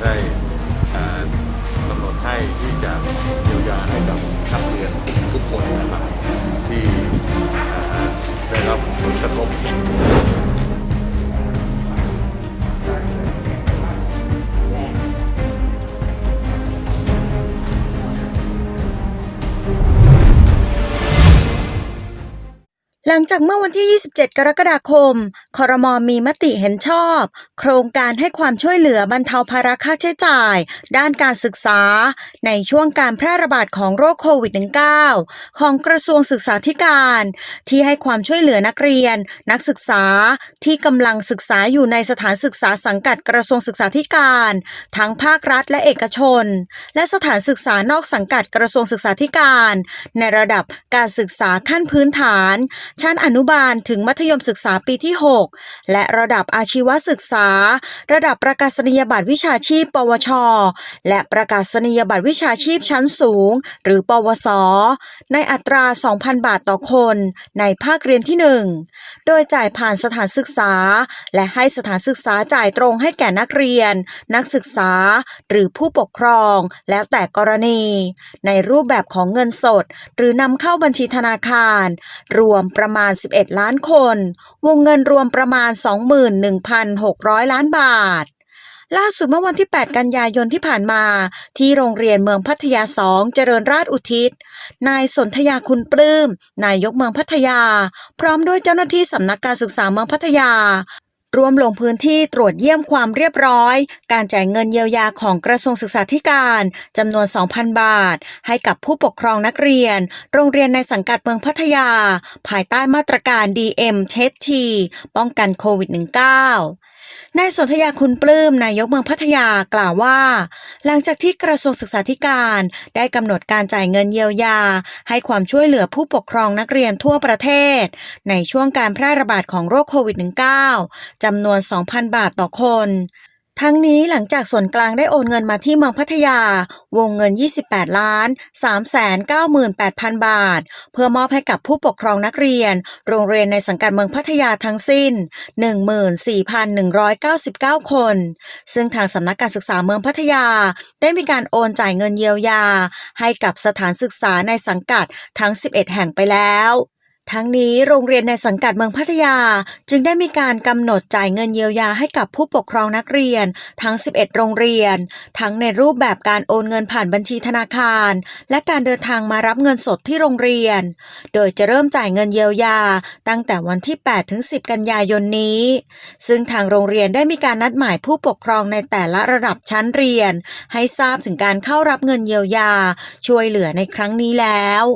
ได้กำหนดให้ที่จะเยียวยาให้กับนักเรียนทุกคนนะครับที่ได้รับผลกระทบ หลังจากเมื่อวันที่ 27 กรกฎาคม คอรมอมีมติเห็นชอบ โครงการให้ความช่วยเหลือบรรเทาภาระค่าใช้จ่าย ด้านการศึกษา ในช่วงการแพร่ระบาดของโรคโควิด -19 ของกระทรวงศึกษาธิการ ที่ให้ความช่วยเหลือนักเรียน นักศึกษาที่กำลังศึกษาอยู่ในสถานศึกษาสังกัดกระทรวงศึกษาธิการ ทั้งภาครัฐและเอกชน และสถานศึกษานอกสังกัดกระทรวงศึกษาธิการ ในระดับการศึกษาขั้นพื้นฐานชั้นอนุบาลถึงมัธยมศึกษาปีที่ 6 และระดับอาชีวศึกษา ระดับประกาศนียบัตรวิชาชีพ ปวช และประกาศนียบัตรวิชาชีพชั้นสูง หรือ ปวส ในอัตรา 2,000 บาทต่อคน ในภาคเรียนที่ 1 โดยจ่ายผ่านสถานศึกษา และให้สถานศึกษาจ่ายตรงให้แก่นักเรียน นักศึกษา หรือผู้ปกครอง แล้วแต่กรณี ในรูปแบบของเงินสด หรือนำเข้าบัญชีธนาคาร รวมประประมาณ 11 ล้านคน วงเงินรวมประมาณ 21,600 ล้านบาท ล่าสุดเมื่อวันที่ 8 กันยายนที่ผ่านมา ที่โรงเรียนเมืองพัทยา2เจริญราชอุทิศ นายสนธยาคุณปลื้ม นายกเมืองพัทยา พร้อมด้วยเจ้าหน้าที่สำนักการศึกษาเมืองพัทยา รวมลงพื้นที่ตรวจเยี่ยมความเรียบร้อย การจ่ายเงินเยียวยาของกระทรวงศึกษาธิการจำนวน 2,000 บาท ให้กับผู้ปกครองนักเรียน โรงเรียนในสังกัดเมืองพัทยา ภายใต้มาตรการ DM t e s t ป้องกันโควิด -19 นายสนธยาคุณปลื้มนายกเมืองพัทยากล่าวว่า หลังจากที่กระทรวงศึกษาธิการได้กำหนดการจ่ายเงินเยียวยา ให้ความช่วยเหลือผู้ปกครองนักเรียนทั่วประเทศ ในช่วงการแพร่ระบาดของโรคโควิด -19 จำนวน 2,000 บาทต่อคน ทั้งนี้หลังจากส่วนกลางได้โอนเงินมาที่เมืองพัทยา วงเงิน 28 ล้าน398,000 บาท เพื่อมอบให้กับผู้ปกครองนักเรียน โรงเรียนในสังกัดเมืองพัทยาทั้งสิ้น 14,199 คน ซึ่งทางสำนักการศึกษาเมืองพัทยา ได้มีการโอนจ่ายเงินเยียวยา ให้กับสถานศึกษาในสังกัดทั้ง 11 แห่งไปแล้ว ทั้งนี้โรงเรียนในสังกัดเมืองพัทยา จึงได้มีการกำหนดจ่ายเงินเยียวยาให้กับผู้ปกครองนักเรียน ทั้ง 11 โรงเรียน ทั้งในรูปแบบการโอนเงินผ่านบัญชีธนาคาร และการเดินทางมารับเงินสดที่โรงเรียน โดยจะเริ่มจ่ายเงินเยียวยา ตั้งแต่วันที่ 8 ถึง 10 กันยายนนี้ ซึ่งทางโรงเรียนได้มีการนัดหมายผู้ปกครองในแต่ละระดับชั้นเรียน ให้ทราบถึงการเข้ารับเงินเยียวยา ช่วยเหลือในครั้งนี้แล้ว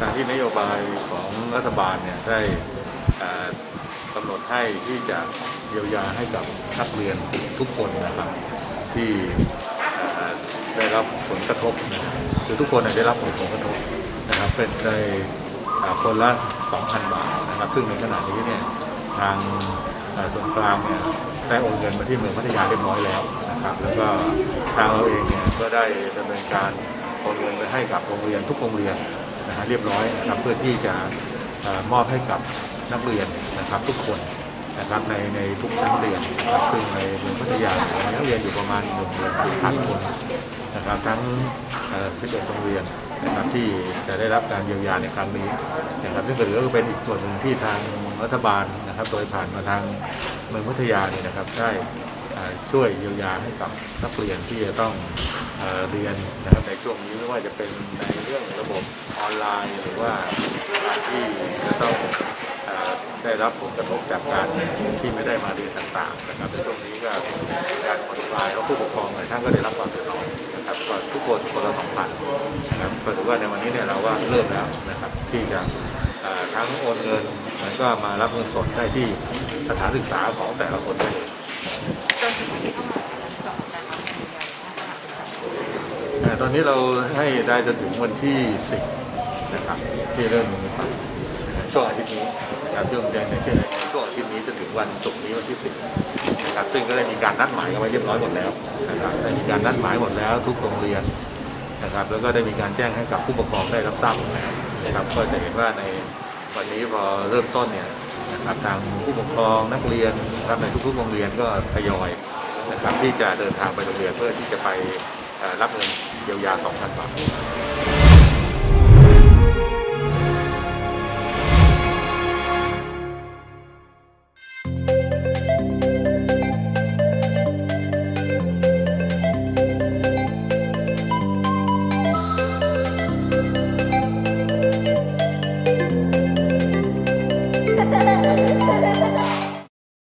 การที่นโยบายของรัฐบาลเนี่ยได้กำหนดให้ที่จะเยียวยาให้กับนักเรียนทุกคนนะครับ ที่ได้รับผลกระทบคือทุกคนได้รับผลกระทบนะครับ เป็นในเอ่อคนละ 2,000 บาทนะครับ ซึ่งในขณะนี้เนี่ยทางส่วนกลางเนี่ยได้โอนเงินมาที่เมืองพัทยาเรียบร้อยแล้วนะครับ แล้วก็ทางเราเองเนี่ยก็ได้ดำเนินการโอนเงินไปให้กับโรงเรียนทุกโรงเรียน นะฮะเรียบร้อยนะครับเพื่อที่จะมอบให้กับนักเรียนนะครับทุกคนนะครับในในทุกชั้นเรียนนะครับซึ่งในเมืองพัทยามีนักเรียนอยู่ประมาณ1นึ่งหมื่นพันคนนะครับทั้งเอ่อ11โรงเรียนนะครับที่จะได้รับการเยียวยาในครั้งนี้นะครับซึ่งก็ถือว่าเป็นอีกส่วนหนึ่งที่ทางรัฐบาลนะครับ โดยผ่านมาทางเมืองพัทยาเนี่ยนะครับได้ ช่วยเยียวยาให้กับนักเรียนที่จะต้องเอเรียนนะครับในช่วงนี้ไม่ว่าจะเป็นในเรื่องระบบออนไลน์ หรือว่าการที่จะต้องอได้รับผลกระทบจากการที่ไม่ได้มาเรียนต่างๆนะครับในช่วงนี้ก็การผ่อนคลายแล้วผู้ปกครองหลายท่านก็ได้รับความเดือดร้อนนะครับก็ทุกคนคนละสองพันนะครับก็ถือว่าในวันนี้เนี่ยเราก็เริ่มแล้วนะครับที่จะทั้งโอนเงินแล้วก็มารับเงินสดได้ที่สถานศึกษาของแต่ละคนได้เลย จนถึงวันที่เท่าไหร่สำหรับการรับเงินเยียวยานะคะอ่าตอนนี้เราให้ได้จนถึงวันที่ 10 นะครับ ที่เริ่มมีไปช่วงอาทิตย์นี้นะครับช่วงเดือนในช่วงช่วงอาทิตย์นี้จนถึงวันศุกร์นี้วันที่ 10 นะครับซึ่งก็ได้มีการนัดหมายกันไว้เรียบร้อยหมดแล้วนะครับได้มีการนัดหมายหมดแล้วทุกโรงเรียนนะครับแล้วก็ได้มีการแจ้งให้กับผู้ปกครองได้รับทราบหมดแล้วนะครับก็จะเห็นว่าในวันนี้พอเริ่มต้นเนี่ย นะครับทางผู้ปกครองนักเรียนนะครับในทุกๆโรงเรียนก็ทยอยนะครับที่จะเดินทางไปโรงเรียนเพื่อที่จะไปรับเงินเยียวยา 2,000 บาท